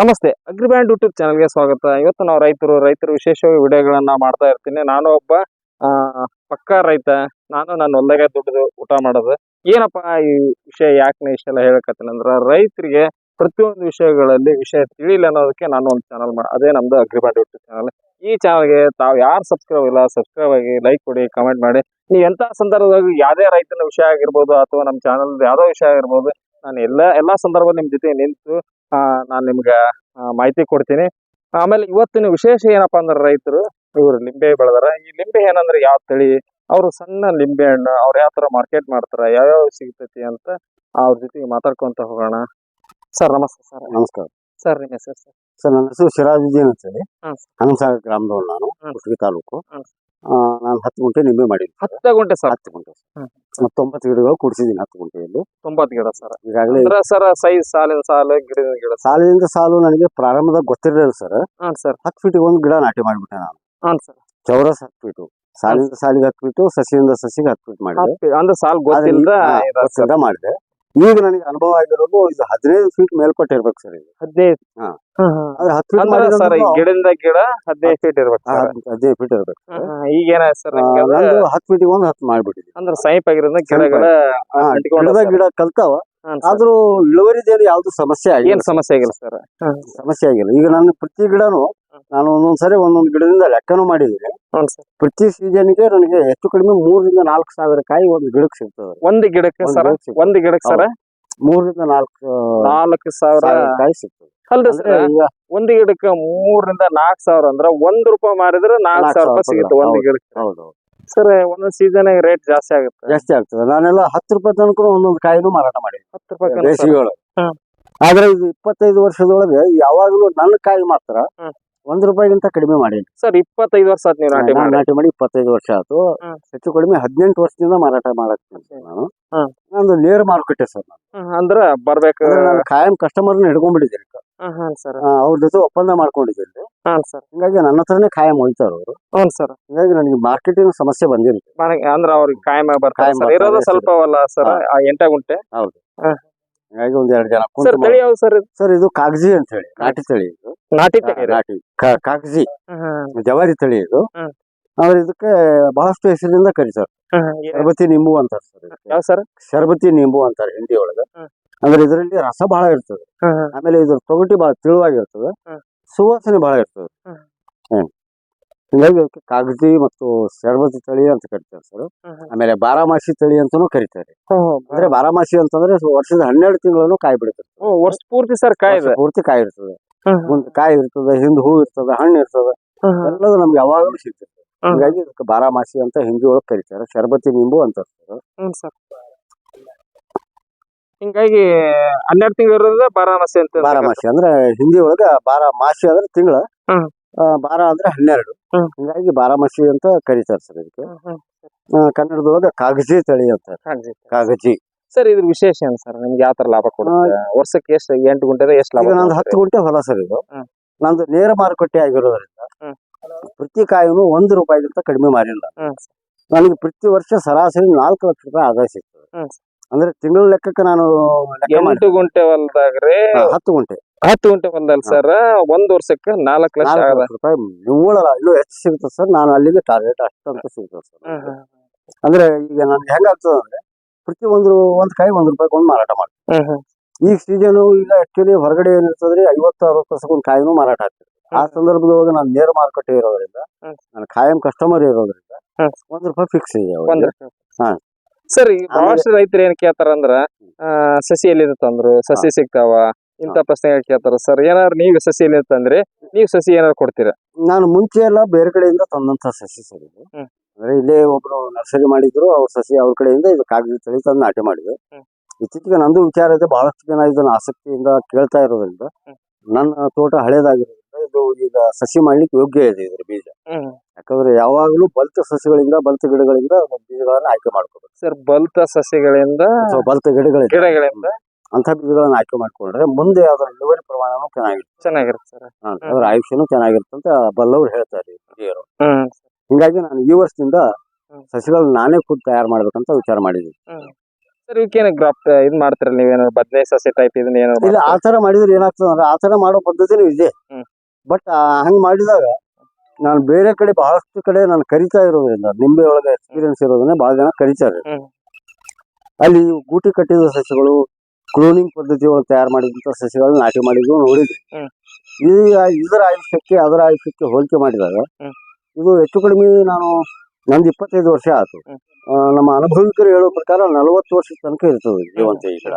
ನಮಸ್ತೆ ಅಗ್ರಿಬ್ಯಾಂಡ್ ಯೂಟ್ಯೂಬ್ ಚಾನಲ್ಗೆ ಸ್ವಾಗತ. ಇವತ್ತು ನಾವು ರೈತರು ರೈತರು ವಿಶೇಷವಾಗಿ ವಿಡಿಯೋಗಳನ್ನ ಮಾಡ್ತಾ ಇರ್ತೀನಿ. ನಾನು ಒಬ್ಬ ಪಕ್ಕಾ ರೈತ. ನಾನು ನನ್ನ ಹೊಲ್ದಾಗೆ ದುಡ್ಡು ಊಟ ಮಾಡೋದು. ಏನಪ್ಪಾ ಈ ವಿಷಯ, ಯಾಕೆ ಇಷ್ಟೆಲ್ಲ ಹೇಳಕತ್ತೀನಿ ಅಂದ್ರೆ, ರೈತರಿಗೆ ಪ್ರತಿಯೊಂದು ವಿಷಯಗಳಲ್ಲಿ ವಿಷಯ ತಿಳಿಲ್ಲ ಅನ್ನೋದಕ್ಕೆ ನಾನು ಒಂದು ಚಾನಲ್ ಮಾಡಿ ಅದೇ ನಮ್ದು ಅಗ್ರಿಬ್ಯಾಂಡ್ ಯೂಟ್ಯೂಬ್ ಚಾನಲ್ ಈ ಚಾನಲ್ಗೆ ತಾವು ಯಾರು ಸಬ್ಸ್ಕ್ರೈಬ್ ಇಲ್ಲ ಸಬ್ಸ್ಕ್ರೈಬ್ ಆಗಿ ಲೈಕ್ ಕೊಡಿ ಕಮೆಂಟ್ ಮಾಡಿ. ನೀವು ಎಂಥ ಸಂದರ್ಭದಾಗ ಯಾವುದೇ ರೈತನ ವಿಷಯ ಆಗಿರ್ಬೋದು ಅಥವಾ ನಮ್ಮ ಚಾನಲ್ ಯಾವುದೋ ವಿಷಯ ಆಗಿರ್ಬೋದು, ನಾನು ಎಲ್ಲ ಎಲ್ಲ ಸಂದರ್ಭದಲ್ಲಿ ನಿಮ್ಮ ಜೊತೆ ನಿಂತು ನಾನು ನಿಮ್ಗೆ ಮಾಹಿತಿ ಕೊಡ್ತೀನಿ. ಆಮೇಲೆ ಇವತ್ತಿನ ವಿಶೇಷ ಏನಪ್ಪಾ ಅಂದ್ರೆ ರೈತರು ಇವರು ಲಿಂಬೆ ಬೆಳೆದಾರ. ಈ ಲಿಂಬೆ ಏನಂದ್ರೆ ಯಾವ ತಳಿ? ಅವರು ಸಣ್ಣ ಲಿಂಬೆ ಹಣ್ಣು ಅವ್ರು ಯಾವ ತರ ಮಾರ್ಕೆಟ್ ಮಾಡ್ತಾರ ಯಾವ್ಯಾವ ಸಿಗ್ತೈತಿ ಅಂತ ಅವ್ರ ಜೊತೆಗೆ ಮಾತಾಡ್ಕೊಂತ ಹೋಗೋಣ. ಸರ್ ನಮಸ್ತೆ ಸರ್. ನಮಸ್ಕಾರ. ಸರ್ ನಿಮ್ಮ ಹೆಸರು ಸರ್? ಸರ್ ನನ್ನ ಹೆಸರು ಸಿರಾಜುದ್ದೀನ್ ಅಂತೇಳಿ. ಹನುಮಸಾಗರ್ ಗ್ರಾಮದವನು ನಾನು. ಕುಷ್ಟಗಿ ತಾಲೂಕು. ನಾನು ಹತ್ತು ಗುಂಟೆ ನಿಂಬೆ ಮಾಡಿದ್ದೀನಿ ಹತ್ತು ಗುಂಟೆ ಸರ್. ಹತ್ತು ಗುಂಟೆ ತೊಂಬತ್ತು ಗಿಡಗಳು ಕೂಡಿಸಿದ್ದೀನಿ ಹತ್ತು ಗುಂಟೆಯಲ್ಲಿ. ತೊಂಬತ್ತು ಗಿಡ ಸರ್. ಈಗಾಗಲೇ ಅಂದ್ರೆ ಸರ್ ಸೈಜ್ ಸಾಲಿನ ಸಾಲು ಗಿಡದ ಗಿಡ ಸಾಲಿನಿಂದ ಸಾಲು ನನಗೆ ಪ್ರಾರಂಭದಾಗ ಗೊತ್ತಿರಲಿಲ್ಲ ಸರ್. ಹಾಂ ಸರ್. ಹತ್ತು ಫೀಟಿಗೆ ಒಂದು ಗಿಡ ನಾಟಿ ಮಾಡಿಬಿಟ್ಟೆ ನಾನು. ಹಾಂ ಸರ್. ಚೌರಸ್ ಹತ್ತು ಫೀಟು ಸಾಲಿನಿಂದ ಸಾಲಿಗೆ ಹತ್ತು ಫೀಟು ಸಸಿಯಿಂದ ಸಸಿಗೆ ಹತ್ತು ಫೀಟ್ ಮಾಡಿದೆ. ಅಂದ್ರೆ ಸಾಲು ಗೊತ್ತಿಲ್ಲ ಮಾಡಿದೆ. ಈಗ ನನಗೆ ಅನುಭವ ಆಗಿರೋದು ಇದು ಹದಿನೈದು ಫೀಟ್ ಮೇಲ್ಪಟ್ಟು ಇರ್ಬೇಕು ಸರ್ ಇದು. ಹದಿನೈದು? ಹಾ. ಹ್ಮ್. ಹತ್ತು ಫೀಟ್ ಅಂದ್ರೆ ಸರ್ ಈ ಗಿಡದಿಂದ ಗಿಡ ಹದಿನೈದು ಫೀಟ್ ಇರ್ಬೇಕು ಹದಿನೈದು ಫೀಟ್ ಇರ್ಬೇಕು ಈಗ ಏನ ಸರ್ ಆ, ನಂದು ಹತ್ತು ಫೀಟಿಗೆ ಒಂದು ಹತ್ತು ಮಾಡ್ಬಿಟ್ಟಿದ್ವಿ ಅಂದ್ರೆ ಸೈಪ್ ಆಗಿರೋದ್ರಿಂದ ಗಿಡಗಳ ಹಾ, ಅಂಟಿಕೊಂಡು ಗಿಡದ ಗಿಡ ಕಲ್ತಾವ. ಆದ್ರೂ ಇಳುವರಿದೇನು ಯಾವ್ದು ಸಮಸ್ಯೆ ಆಗಿಲ್ಲ. ಏನ್ ಸಮಸ್ಯೆ ಆಗಿಲ್ಲ ಸರ್. ಸಮಸ್ಯೆ ಆಗಿಲ್ಲ. ಈಗ ನಾನು ಪ್ರತಿ ಗಿಡನು ನಾನು ಒಂದೊಂದ್ ಸರಿ ಒಂದೊಂದು ಗಿಡದಿಂದ ಲೆಕ್ಕನೂ ಮಾಡಿದ್ದೀನಿ. ಪ್ರತಿ ಸೀಸನ್ ಪ್ರತಿ ಸೀಸನ್ಗೆ ನನಗೆ ಹೆಚ್ಚು ಕಡಿಮೆ ಮೂರರಿಂದ ನಾಲ್ಕು ಸಾವಿರ ಕಾಯಿ ಒಂದು ಗಿಡಕ್ಕೆ ಸಿಗ್ತದೆ. ಒಂದ್ ಗಿಡಕ್ಕೆ ಒಂದ್ ಸರ್? ಗಿಡಕ್ಕೆ. ಒಂದ್ ಗಿಡಕ್ಕೆ ಸರ್? ಮೂರರಿಂದ ನಾಲ್ಕು ನಾಲ್ಕು ಸಾವಿರ ಸಾವಿರ ಕಾಯಿ ಸಿಗ್ತದೆ. ಅಲ್ರಿ ಅಂದ್ರೆ ಸರ್ ಈಗ ಒಂದ್ ಗಿಡಕ್ಕೆ ಮೂರರಿಂದ ನಾಲ್ಕ್ ಸಾವಿರ ಅಂದ್ರ ಒಂದ್ ರೂಪಾಯಿ ಮಾರಿದ್ರೆ ನಾಲ್ಕ್ ಸಾವಿರ ರೂಪಾಯಿ ಸಿಗುತ್ತೆ ಒಂದ್ ಹೌದು. ಗಿಡಕ್ಕೆ. ಹೌದು ಸರ್ ಒಂದೊಂದ್ ಸೀಸನ್ ರೇಟ್ ಜಾಸ್ತಿ ಆಗುತ್ತೆ. ಜಾಸ್ತಿ ಆಗ್ತದೆ. ನಾನೆಲ್ಲ ಹತ್ತು ರೂಪಾಯಿ ತನಕ ಒಂದೊಂದು ಕಾಯಿನೂ ಮಾರಾಟ ಮಾಡಿ ಹತ್ತು ರೂಪಾಯಿ ಬೇಸಿಗೆ ಒಳಗೆ ಹ್ಮ್. ಆದ್ರೆ ಇದು ಇಪ್ಪತ್ತೈದು ವರ್ಷದೊಳಗೆ ಯಾವಾಗಲೂ ನನ್ನ ಕಾಯಿ ಮಾತ್ರ ಹ್ಮ್. ಒಂದ್ ರೂಪಾಯಿಗಿಂತ ಕಡಿಮೆ ಮಾಡೀನಿ ಸರ್ ಇಪ್ಪತ್ತೈದು ವರ್ಷ ಆಯ್ತು ನೀವು ನಾಟಿ ನಾನು ಮಾಡಿ ನಾಟಿ ಮಾಡಿ ಇಪ್ಪತ್ತೈದು ವರ್ಷ ಆಯ್ತು ಹ್ಮ್. ಹೆಚ್ಚು ಕಡಿಮೆ ಹದಿನೆಂಟು ವರ್ಷದಿಂದ ಮಾರಾಟ ಮಾಡಕ್ಕೆ ನಾನು. ಹ್ಮ್. ನಂದು ನೇರ ಮಾರುಕಟ್ಟೆ ಸರ್ ಅಂದ್ರೆ ಹ್ಮ್, ಅಂದ್ರ ಬರ್ಬೇಕು. ಅಂದ್ರೆ ನಾನು ಕಾಯಂ ಕಸ್ಟಮರ್ನ ಹಿಡ್ಕೊಂಡ್ಬಿಟ್ಟಿದ್ದೀನಿ ಸರ್. ಆ, ಅವ್ರ ಜೊತೆ ಒಪ್ಪಂದ ಮಾಡ್ಕೊಂಡಿದ್ದೀನಿ. ಸರ್. ಹಿಂಗಾಗಿ ನನ್ನ ಹತ್ರನೇ ಕಾಯಂ ಹೋಯ್ತಾರ ಅವರು. ಸರ್. ಹಿಂಗಾಗಿ ನನಗೆ ಮಾರ್ಕೆಟಿಂಗ್ ಸಮಸ್ಯೆ ಬಂದಿರುತ್ತೆ. ಅಂದ್ರ ಅವ್ರಿಗೆ ಕಾಯಂ ಬರ್ತಾರೆ ಸರ್. ಇರೋದು. ಸ್ವಲ್ಪ ಅಲ್ಲ ಸರ್ ಹಾ. ಎಂಟ ಗುಂಟೆ ಹಿಂಗಾಗಿ ಒಂದ್ ಎರಡು ಜನ ಸರ್ ಕುಂತು ತಳಿ ಯಾವ್ದು ಸರ್ ಇದು? ಸರ್ ಇದು ಕಾಗಜಿ ಅಂತ ಹೇಳಿ. ನಾಟಿ ತಳಿ ಇದು. ನಾಟಿ ತಳಿ? ನಾಟಿ. ಕಾ- ಕಾಗಜಿ. ಹ್ಮ್, ಹ್ಮ್, ಜವಾರಿ ತಳಿ ಇದು. ಹ್ಮ್. ಆದ್ರೆ ಇದಕ್ಕೆ ಬಹಳಷ್ಟು ಹೆಸರಿಂದ ಕರಿ ಹ್ಮ್, ಹ್ಮ್. ಶರಬತಿ ನಿಂಬು ಅಂತಾರೆ ಸರ್ ಇದಕ್ಕೆ. ಯಾವ ಸರ್? ಶರಬತಿ ನಿಂಬು ಅಂತಾರೆ ಹಿಂದಿ ಒಳಗೆ. ಹ್ಮ್. ಅಂದ್ರೆ ಇದರಲ್ಲಿ ರಸ ಬಹಳ ಇರ್ತದೆ. ಹ್ಮ್, ಹ್ಮ್. ಆಮೇಲೆ ಇದ್ರ ತೊಗಟಿ ಬಹಳ ತಿಳುವಾಗಿರ್ತದೆ ಹ್ಮ್. ಸುವಾಸನೆ ಬಹಳ ಇರ್ತದೆ. ಹಿಂಗಾಗಿ ಅದಕ್ಕೆ ಕಾಗಜಿ ಮತ್ತು ಶರಬತಿ ತಳಿ ಅಂತ ಕರಿತಾರೆ ಸರ್. ಆಮೇಲೆ ಬಾರಾಮಾಸಿ ತಳಿ ಅಂತಾನೂ ಕರಿತಾರೆ. ಅಂದ್ರೆ ಬಾರಾಮಾಸಿ ಅಂತಂದ್ರೆ ವರ್ಷದ ಹನ್ನೆರಡು ತಿಂಗಳನ್ನು ಕಾಯಿ ಬಿಡುತ್ತೆ ವರ್ಷ ಪೂರ್ತಿ ಸರ್ ಕಾಯಿ ಪೂರ್ತಿ ಕಾಯಿ ಇರ್ತದೆ ಒಂದು ಕಾಯಿ ಇರ್ತದೆ ಹಿಂದ್ ಹೂ ಇರ್ತದೆ ಹಣ್ಣು ಇರ್ತದೆ. ಎಲ್ಲದೂ ನಮ್ಗೆ ಯಾವಾಗಲೂ ಸಿಗ್ತದೆ. ಹಿಂಗಾಗಿ ಇದಕ್ಕೆ ಬಾರಾಮಾಸಿ ಅಂತ ಹಿಂದಿ ಒಳಗೆ ಕರಿತಾರೆ ಶರಬತಿ ನಿಂಬು ಅಂತ ಹಿಂಗಾಗಿ ಹನ್ನೆರಡು ತಿಂಗಳು ಇರೋದ್ರೆ ಬಾರಾಣಸಿ ಅಂತ ಬಾರಾಮಾಸಿ ಅಂದ್ರೆ ಹಿಂದಿ ಒಳಗ ಬಾರ ಮಾಸಿ ಅಂದ್ರೆ ತಿಂಗಳ. ಬಾರ ಅಂದ್ರೆ ಹನ್ನೆರಡು. ಹೀಗಾಗಿ ಬಾರಾಮಸಿ ಅಂತ ಕರೀತಾರೆ ಸರ್ ಇದಕ್ಕೆ. ಕನ್ನಡದೊಳಗ ಕಾಗಜಿ ತಳಿ ಅಂತ. ಕಾಗಜಿ ಸರ್ ಇದ್ರ ವಿಶೇಷ ಏನ್ ಸರ್? ನಿಮ್ಗೆ ಯಾವ ತರ ಲಾಭ ಕೊಡುತ್ತೆ? ವರ್ಷಕ್ಕೆ ಎಷ್ಟು ಎಂಟು ಗುಂಟೆ ಎಷ್ಟು ಲಾಭ ನಂದು? ಹತ್ತು ಗುಂಟೆ ಹೊಲ ಸರ್ ಇದು. ನಂದು ನೇರ ಮಾರುಕಟ್ಟೆ ಆಗಿರೋದ್ರಿಂದ. ಪ್ರತಿ ಕಾಯಿನೂ ಒಂದು ರೂಪಾಯಿಗಿಂತ ಕಡಿಮೆ ಮಾರಿಲ್ಲ. ನನಗೆ ಪ್ರತಿ ವರ್ಷ ಸರಾಸರಿ ನಾಲ್ಕು ಲಕ್ಷ ರೂಪಾಯಿ ಆದಾಯ ಸಿಗ್ತದೆ. ಅಂದ್ರೆ ತಿಂಗಳ ಲೆಕ್ಕಕ್ಕೆ ನಾನು ಎಂಟು ಗುಂಟೆ ಹೊಲ್ದಾಗ್ರಿ ಹತ್ತು ಗುಂಟೆ. ಹತ್ತು ಗಂಟೆ ಬಂದಲ್ಲ ಸರ್ ಒಂದ್ ವರ್ಷಕ್ಕೆ ನಾಲ್ಕು ಲಕ್ಷ ಆಗದ. ರೂಪಾಯಿ. ನಿವ್ವಳ ಇನ್ನೂ ಹೆಚ್ಚು ಸಿಗುತ್ತೆ ಸರ್ ನಾನು ಅಲ್ಲಿಗೆ ಟಾರ್ಗೆಟ್ ಅಷ್ಟಂತ ಸಿಗುತ್ತೆ ಸರ್ ಅಂದ್ರೆ ಈಗ ನಾನು ಹೆಂಗಾಗ್ತದೆ ಅಂದ್ರೆ ಪ್ರತಿ ಒಂದು ಒಂದ್ ಕಾಯಿ ಒಂದ್ ರೂಪಾಯಿ ಒಂದು ಮಾರಾಟ ಮಾಡ್ತೀನಿ. ಈ. ಈಗ ಸೀಸನ್ ಈಗ ಆಕ್ಚುಲಿ ಹೊರಗಡೆ ಏನಿರ್ತದ್ರಿ ಐವತ್ತು ಅರವತ್ತು ವರ್ಷಕ್ಕೊಂದು ಕಾಯಿನು ಮಾರಾಟ ಆಗ್ತದೆ. ಆ. ಸಂದರ್ಭದೊಳಗೆ ನಾನು ನೇರ ಮಾರುಕಟ್ಟೆ ಇರೋದ್ರಿಂದ ನಾನು ಕಾಯಂ ಕಸ್ಟಮರ್ ಇರೋದ್ರಿಂದ. ಒಂದ್ ರೂಪಾಯಿ ಫಿಕ್ಸ್ ಇದೆ ಹಾ. ಸರ್ ಈಗ ಬಹಳಷ್ಟು ರೈತರು ಏನ್ ಕೇಳ್ತಾರ ಅಂದ್ರ ಸಸಿ ಎಲ್ಲಿದೆ ತಂದ್ರು ಸಸಿ ಸಿಗ್ತಾವ ಇಂತ ಪ್ರಶ್ನೆ ಕೇಳ್ತಾರ. ಸರ್ ಏನಾದ್ರು ನೀವು ಸಸಿ ತಂದ್ರಿ ನೀವು ಸಸಿ ಏನಾದ್ರು ಕೊಡ್ತೀರಾ? ನಾನು ಮುಂಚೆ ಎಲ್ಲ ಬೇರೆ ಕಡೆಯಿಂದ ತಂದಂತ ಸಸಿ ಸರ್ ಇದು. ಹ್ಮ್. ಅಂದ್ರೆ ಇಲ್ಲೇ ಒಬ್ರು ನರ್ಸರಿ ಮಾಡಿದ್ರು ಅವ್ರ ಸಸಿ ಅವ್ರ ಕಡೆಯಿಂದ ಇದು ಕಾಗದ ತಳಿ ತಂದು ನಾಟಿ ಮಾಡಿದ್ವಿ ಹ್ಮ್. ಇತ್ತೀಚೆಗೆ ನಂದು ವಿಚಾರ ಇದೆ ಬಹಳಷ್ಟು ಜನ ಇದನ್ನ ಆಸಕ್ತಿಯಿಂದ ಕೇಳ್ತಾ ಇರೋದ್ರಿಂದ ಹ್ಮ್. ನನ್ನ ತೋಟ ಹಳೇದಾಗಿರೋದ್ರಿಂದ ಇದು ಈಗ ಸಸಿ ಮಾಡ್ಲಿಕ್ಕೆ ಯೋಗ್ಯ ಇದೆ ಇದ್ರ ಬೀಜ. ಯಾಕಂದ್ರೆ ಯಾವಾಗಲೂ ಬಲ್ತ ಸಸಿಗಳಿಂದ ಬಲ್ತ ಗಿಡಗಳಿಂದ ಬೀಜಗಳನ್ನ ಆಯ್ಕೆ ಮಾಡ್ಕೋಬೇಕು. ಸರ್ ಬಲ್ತ ಸಸಿಗಳಿಂದ ಬಲ್ತ ಗಿಡಗಳಿಂದ. ಗಿಡಗಳಿಂದ ಅಂತ ಬೀಜಗಳನ್ನ ಆಯ್ಕೆ ಮಾಡ್ಕೊಂಡ್ರೆ ಮುಂದೆ ಅದರ ಇಳುವರಿ ಪ್ರಮಾಣನೂ ಚೆನ್ನಾಗಿರುತ್ತೆ. ಚೆನ್ನಾಗಿರುತ್ತೆ ಸರ್. ಹಾ, ಅದರ ಆಯುಷ್ಯನೂ ಚೆನ್ನಾಗಿರುತ್ತೆ ಅಂತ ಬಲ್ಲವ್ರು ಹೇಳ್ತಾರೆ ಹಿರಿಯರು ಹ್ಮ್ ಹಿಂಗಾಗಿ ನಾನು ಈ ವರ್ಷದಿಂದ ಹ್ಮ್. ಸಸಿಗಳನ್ನ ನಾನೇ ಖುದ್ದು ತಯಾರು ಮಾಡ್ಬೇಕಂತ ವಿಚಾರ ಮಾಡಿದ್ದೀನಿ. ಸರ್ ಇವಕ್ಕೇನು ಗ್ರಾಫ್ಟ್ ಇದ್ ಮಾಡ್ತೀರಲ್ಲ ನೀವೇನು ಬದನೆ ಸಸಿ ಟೈಪ್ ಇದನ್ನ ಏನೋ ಇಲ್ಲ ಆ ತರ ಮಾಡಿದ್ರೆ ಏನಾಗ್ತದೆ ಅಂದ್ರೆ ಆ ತರ ಮಾಡೋ ಪದ್ಧತಿನೂ ಇದೆ. ಹ್ಮ್. ಬಟ್ ಹಂಗ್ ಮಾಡಿದಾಗ ನಾನು ಬೇರೆ ಕಡೆ ಬಹಳಷ್ಟು ಕಡೆ ನಾನು ಕರಿತಾ ಇರೋದ್ರಿಂದ ನಿಂಬೆ ಒಳಗೆ ಎಕ್ಸ್ಪೀರಿಯನ್ಸ್ ಇರೋದನ್ನ ಬಹಳ ಜನ ಕರಿತಾರೆ. ಹ್ಮ್. ಅಲ್ಲಿ ಗೂಟಿ ಕಟ್ಟಿದ ಸಸಿಗಳು ಕ್ಲೋನಿಂಗ್ ಪದ್ಧತಿ ಒಳಗೆ ತಯಾರು ಮಾಡಿದಂತ ಸಸಿಗಳನ್ನ ನಾಟಿ ಮಾಡಿದ್ವಿ ನೋಡಿದ್ವಿ. ಈ ಈಗ ಇದರ ಆಯುಷ್ಯಕ್ಕೆ ಅದರ ಆಯುಷ್ಯಕ್ಕೆ ಹೋಲಿಕೆ ಮಾಡಿದಾಗ ಇದು ಹೆಚ್ಚು ಕಡಿಮೆ ನಾನು ನಂದು ಇಪ್ಪತ್ತೈದು ವರ್ಷ ಆಯ್ತು. ನಮ್ಮ ಅನುಭವಿಕರು ಹೇಳೋ ಪ್ರಕಾರ ನಲವತ್ತು ವರ್ಷದ ತನಕ ಇರ್ತದೆ ಜೀವಂತ ಈ ಗಿಡ.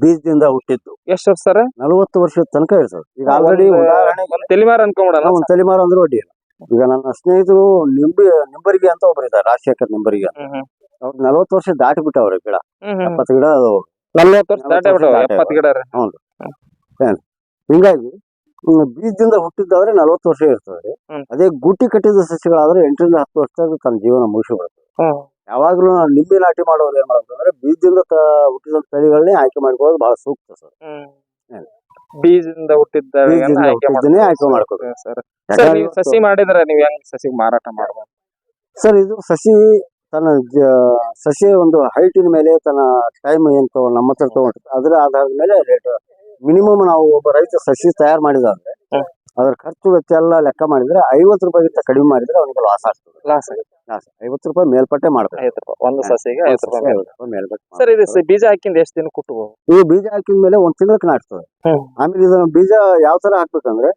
ಬೀಜದಿಂದ ಹುಟ್ಟಿದ್ದು. ಎಷ್ಟು ವರ್ಷ ಸರ್? ನಲವತ್ತು ವರ್ಷದ ತನಕ ಇರ್ತದೆ. ಈಗ ಆಲ್ರೆಡಿ ಒಂದು- ಅನ್ಕೊಂಡ ಒಂದ್ ತಲೆಮಾರ ಒಂದು ತಲೆಮಾರು ಅಂದ್ರೆ ಒಡ್ಡಿ ಈಗ ನನ್ನ ಸ್ನೇಹಿತರು ನಿಂಬೆ ನಿಂಬರಿಗೆ ಅಂತ ಒಬ್ಬರು ಇದ್ದಾರೆ ರಾಜಶೇಖರ್ ನಿಂಬರಿಗೆ ಅವ್ರು ನಲವತ್ತು ವರ್ಷ ದಾಟಿ ಬಿಟ್ಟವ್ರೆ ಗಿಡ. ಎಪ್ಪತ್ತು ಗಿಡ ಅದು ನಲ್ವತ್ತು ವರ್ಷ ದಾಟೇ ನಲವತ್ತು ವರ್ಷ ಬಿಟ್ಟವ ದಾಟೇ ಎಪ್ಪತ್ತು ಗಿಡ ರೀ ಹಿಂಗಾಗಿ ಬೀಜದಿಂದ ಹುಟ್ಟಿದ್ದಾದ್ರೆ ನಲವತ್ತು ವರ್ಷ ಇರ್ತದೆ ಹ್ಮ್. ಅದೇ ಗುಟ್ಟಿ ಕಟ್ಟಿದ ಸಸ್ಯಗಳಾದ್ರೆ ಎಂಟರಿಂದ ಹತ್ತು ವರ್ಷದಾಗ ತನ್ನ ಜೀವನ ಮುಗಿಸಿಬಿಡುತ್ತೆ ಹ್ಮ್. ಯಾವಾಗ್ಲೂ ನಾವು ನಿಂಬೆ ನಾಟಿ ಮಾಡೋರು ಏನ್ ಮಾಡ್ತಾರೆ ಬೀಜದಿಂದ ತ- ಹುಟ್ಟಿದ ತಳಿಗಳನ್ನೇ ಆಯ್ಕೆ ಮಾಡ್ಕೊಳ್ಳೋದು ಬಹಳ ಸೂಕ್ತ ಸರ್. ಹ್ಮ್. ಬೀಜದಿಂದ ಹುಟ್ಟಿದ್ದ ಬೀಜದಿಂದ ಹುಟ್ಟಿದ್ದನ್ನೇ ಆಯ್ಕೆ ಮಾಡ್ಕೊಬೇಕು. Sir sir. ನೀವು ಸಸಿ ಮಾಡಿದ್ರೆ ನೀವು ಹೆಂಗ್ ಸಸಿ ಮಾರಾಟ ಮಾಡ್ಬೋದು? ಸರ್ ಇದು ಸಸಿ ತನ್ನ ಜ- ಸಸಿ ಒಂದು ಹೈಟಿನ ಮೇಲೆ ತನ್ನ ಟೈಮ್ ಏನ್ ತಗೊಂಡು ನಮ್ಮ ಹತ್ರ ತಗೊಂಡಿರ್ತಾರೆ ಅದರ ಆಧಾರದ ಮೇಲೆ ರೇಟ್ ಮಿನಿಮಮ್ ನಾವು ಒಬ್ಬ ರೈತ ಸಸಿ ತಯಾರು ಮಾಡಿದಾದ್ರೆ ಅದರ ಅದ್ರ ಖರ್ಚು ವೆಚ್ಚ ಎಲ್ಲ ಲೆಕ್ಕ ಮಾಡಿದ್ರೆ ಐವತ್ತು ರೂಪಾಯಿಗಿಂತ ಕಡಿಮೆ ಮಾಡಿದ್ರೆ ಅವನಿಗೆ ಲಾಸ್ ಆಗ್ತದೆ. ಲಾಸ್ ಲಾಸ್ ಐವತ್ತು ರೂಪಾಯಿ ಮೇಲ್ಪಟ್ಟೆ ಮಾಡ್ಬೇಕು ಐವತ್ತು ರೂಪಾಯಿ. ಒಂದು ಸಸಿಗೆ ಐವತ್ತು ರೂಪಾಯಿ ಮೇಲೆ. ಐವತ್ತು ರೂಪಾಯಿ ಮೇಲ್ಪಟ್ಟೆ ಸರ್ ಇದು ಬೀಜ ಹಾಕಿಂದ ಎಷ್ಟು ದಿನ ಕುಟ್ಟಬಹುದು ಈ ಬೀಜ ಹಾಕಿದ ಮೇಲೆ ಒಂದ್ ತಿಂಗಳಕ್ಕೆ ನಾಟ್ತದೆ. ಆಮೇಲೆ ಇದನ್ನ ಬೀಜ ಯಾವ ತರ ಹಾಕ್ಬೇಕಂದ್ರೆ.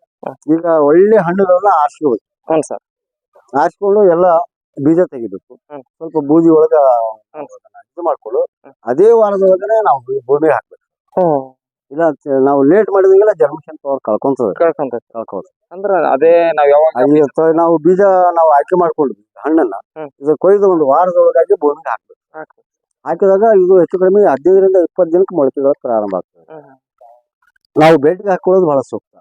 ಈಗ ಒಳ್ಳೆ ಹಣ್ಣುಗಳನ್ನ ಆರಿಸ್ಕೋಬೇಕು ಹ್ಞೂ ಸರ್. ಆರಿಸ್ಕೊಂಡು ಎಲ್ಲ ಬೀಜ ತೆಗಿಬೇಕು. ಸ್ವಲ್ಪ ಬೂದಿ ಒಳಗ ಇದು ಮಾಡ್ಕೊಳ್ಳು. ಅದೇ ವಾರದೊಳಗನೆ ನಾವು ಭೂಮಿ ಭೂಮಿಗೆ ಹಾಕ್ಬೇಕು ಇಲ್ಲ ನಾವು ಲೇಟ್ ಮಾಡಿದಂಗೆಲ್ಲ ಜರ್ಮಿಷನ್ ಪವರ್ ಕಳ್ಕೊಂತದ. ಅಂದ್ರ ಅದೇ ನಾವ್ ಯಾವಾಗ ನಾವು ಬೀಜ ನಾವು ಆಯ್ಕೆ ಮಾಡ್ಕೊಂಡ್ವಿ ಹಣ್ಣನ್ನ. ಇದು ಕೊಯ್ದು ಒಂದು ವಾರದೊಳಗಾಗಿ ಭೂಮಿಗೆ ಹಾಕ್ಬೇಕು. ಹಾಕಿದಾಗ ಇದು ಹೆಚ್ಚು ಕಡಿಮೆ ಹದಿನೈದರಿಂದ ಇಪ್ಪತ್ತು ದಿನಕ್ಕೆ ಮೊಳಕೆಗಳು ಪ್ರಾರಂಭ ಆಗ್ತದೆ. ನಾವು ಬೆಡ್ಗೆ ಹಾಕೊಳ್ಳೋದು ಬಹಳ ಸೂಕ್ತ.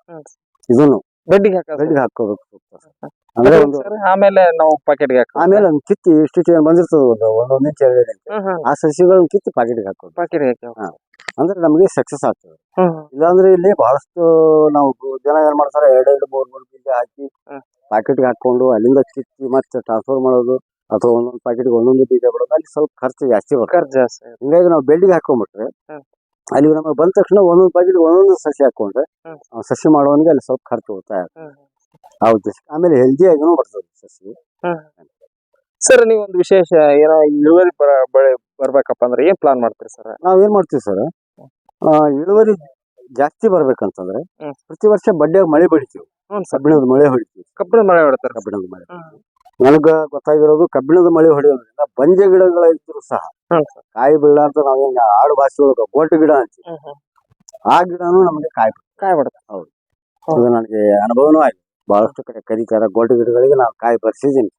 ಇದನ್ನು ಬೆಡ್ಡಿಗೆ ಹಾಕೋದು ಹಾಕೋಬೇಕು ಸೂಕ್ತ ಅಂದ್ರೆ ಒಂದು ಸರ್ ಆಮೇಲೆ ನಾವು ಪಾಕೆಟ್ಗೆ ಹಾಕೋದು ಆಮೇಲೆ ಒಂದು ಕಿತ್ತಿ ಇಷ್ಟು ಚೇನ್ ಬಂದಿರ್ತದೆ ಒಂದು ಒಂದೊಂದು ಇಂಚ್ ಎರಡು ಆ ಸಸಿಗಳನ್ನ ಕಿತ್ತಿ ಪಾಕೆಟ್ಗೆ ಹಾಕೋ ಪಾಕೆಟ್ಗೆ ಹಾಕ ಅಂದ್ರೆ ನಮಗೆ ಸಕ್ಸಸ್ ಆಗ್ತದೆ. ಇಲ್ಲಾಂದ್ರೆ ಇಲ್ಲಿ ಬಹಳಷ್ಟು ನಾವು ಜನ ಏನ್ ಮಾಡ್ತಾರೆ ಎರಡೆರಡು ಮೂರ್ ಮೂರು ಬೀಜ ಹಾಕಿ. ಪಾಕೆಟ್ಗೆ ಹಾಕೊಂಡು ಅಲ್ಲಿಂದ ಕಿತ್ತಿ ಮತ್ತೆ ಟ್ರಾನ್ಸ್ಫರ್ ಮಾಡೋದು ಅಥವಾ ಒಂದೊಂದು ಪಾಕೆಟ್ಗೆ ಒಂದೊಂದು ಬೀಜ ಬಿಡೋದು ಅಲ್ಲಿ ಸ್ವಲ್ಪ ಖರ್ಚು ಜಾಸ್ತಿ ಬರ್ತದೆ. ಖರ್ಚು ಜಾಸ್ತಿ. ಹಿಂಗಾಗಿ ನಾವು ಬೆಳ್ಳಿಗೆ ಹಾಕೊಂಡ್ಬಿಟ್ರೆ. ಅಲ್ಲಿ ನಮಗೆ ಬಂದ ತಕ್ಷಣ ಒಂದೊಂದು ಬಾಗಿಲು ಒಂದೊಂದು ಸಸಿ ಹಾಕೊಂಡ್ರೆ ಆ ಸಸಿ ಮಾಡೋವನಿಗೆ ಅಲ್ಲಿ ಸ್ವಲ್ಪ ಖರ್ಚು ಉಳಿತಾಯ ಆ ಉದ್ದೇಶಕ್ಕೆ. ಆಮೇಲೆ ಹೆಲ್ದಿ ಆಗಿನೂ ಬರ್ತದೆ ಸಸಿ. ಸರ್ ನೀವು ಒಂದು ವಿಶೇಷ ಏನೋ ಇಳುವರಿ ಬರ ಬೆಳೆ ಬರ್ಬೇಕಪ್ಪ ಅಂದ್ರೆ ಏನ್ ಪ್ಲಾನ್ ಮಾಡ್ತೀರಿ ಸರ್? ನಾವ್ ಏನ್ ಮಾಡ್ತೀವಿ ಸರ್? ಇಳುವರಿ ಜಾಸ್ತಿ ಬರ್ಬೇಕಂತಂದ್ರೆ. ಪ್ರತಿ ವರ್ಷ ಬಡ್ಡಿಯಾಗ ಮಳೆ ಸರ್. ಕಬ್ಬಿಣದ ಮಳೆ ಹೊಡಿತೀವಿ. ಕಬ್ಬಿಣದ ಮಳೆ ಹೊಡ್ತಾರೆ. ಕಬ್ಬಿಣದ ಮಳೆ ನನಗ ಗೊತ್ತಾಗಿರೋದು ಕಬ್ಬಿಣದ ಮಳೆ ಹೊಡೆಯೋದ್ರಿಂದ ಬಂಜೆ ಗಿಡಗಳ ಇದ್ರು ಸಹ ಕಾಯಿ ಕಾಯಿ ಬೀಳಾರ್ದ ನಾವೇನ್ ಆಡು ಭಾಷೆ ಒಳಗ ಗೋಟು ಗಿಡ ಅಂತೀವಿ. ಆ ಗಿಡನು ನಮಗೆ ಕಾಯಿ ಕಾಯಿ ಬಿಡುತ್ತೆ ಇದು ನನಗೆ ಅನುಭವನೂ ಆಯ್ತು ಬಹಳಷ್ಟು ಕಡೆ ಕರೀತಾರ ಗೋಟು ಗಿಡಗಳಿಗೆ ನಾವು ಕಾಯಿ ಬರ್ಸಿದ್ದೀನಿ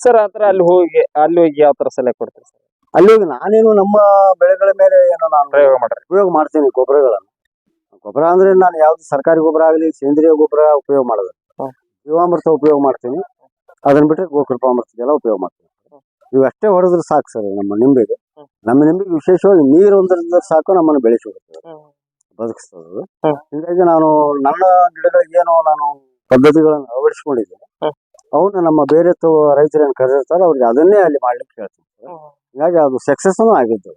ಸರ್ ಆತರ ಅಲ್ಲಿ ಹೋಗಿ ಅಲ್ಲಿ ಹೋಗಿ ಯಾವ ತರ ಸಲಹೆ ಕೊಡ್ತೀರಿ ಸರ್? ಅಲ್ಲಿ ಹೋಗಿ ನಾನೇನು ನಮ್ಮ ಬೆಳೆಗಳ ಮೇಲೆ ಏನೋ ನಾನು ಪ್ರಯೋಗ ಮಾಡ್ರಿ. ಉಪಯೋಗ ಮಾಡ್ತೀನಿ ಗೊಬ್ಬರಗಳನ್ನು. ಗೊಬ್ಬರ ಅಂದ್ರೆ ನಾನು ಯಾವ್ದು ಸರ್ಕಾರಿ ಗೊಬ್ಬರ ಆಗಲಿ ಸೇಂದ್ರಿಯ ಗೊಬ್ಬರ ಉಪಯೋಗ ಮಾಡೋದು. ಜೀವಾಮೃತ ಉಪಯೋಗ ಮಾಡ್ತೀನಿ. ಅದನ್ನ ಬಿಟ್ಟರೆ ಗೋಕೃಪಾಮೃತ ಎಲ್ಲ ಉಪಯೋಗ ಮಾಡ್ತೀವಿ. ನೀವು ಅಷ್ಟೇ ಹೊಡೆದ್ರೆ ಸಾಕು ಸರ್ ನಮ್ಮ ನಿಂಬೆಗೆ. ನಮ್ಮ ನಿಂಬೆಗೆ ವಿಶೇಷವಾಗಿ ನೀರು ಒಂದರಿಂದ ಸಾಕು ನಮ್ಮನ್ನು ಬೆಳೆಸಿ ಬಿಡ್ತದೆ ಬದುಕಿಸ್ತದೆ. ಹಿಂಗಾಗಿ ನಾನು ನನ್ನ ಗಿಡಗಳಿಗೆ ಏನು ನಾನು ಪದ್ಧತಿಗಳನ್ನು ಅಳವಡಿಸ್ಕೊಂಡಿದ್ದೇನೆ. ಅವನ್ನ ನಮ್ಮ ಬೇರೆ ತ ರೈತರೇನು ಕರೆದಿರ್ತಾರೆ ಅವ್ರಿಗೆ ಅದನ್ನೇ ಅಲ್ಲಿ ಮಾಡ್ಲಿಕ್ಕೆ ಹೇಳ್ತೀನಿ ಹಿಂಗಾಗಿ ಅದು ಸಕ್ಸಸ್ ಆಗಿದ್ದು.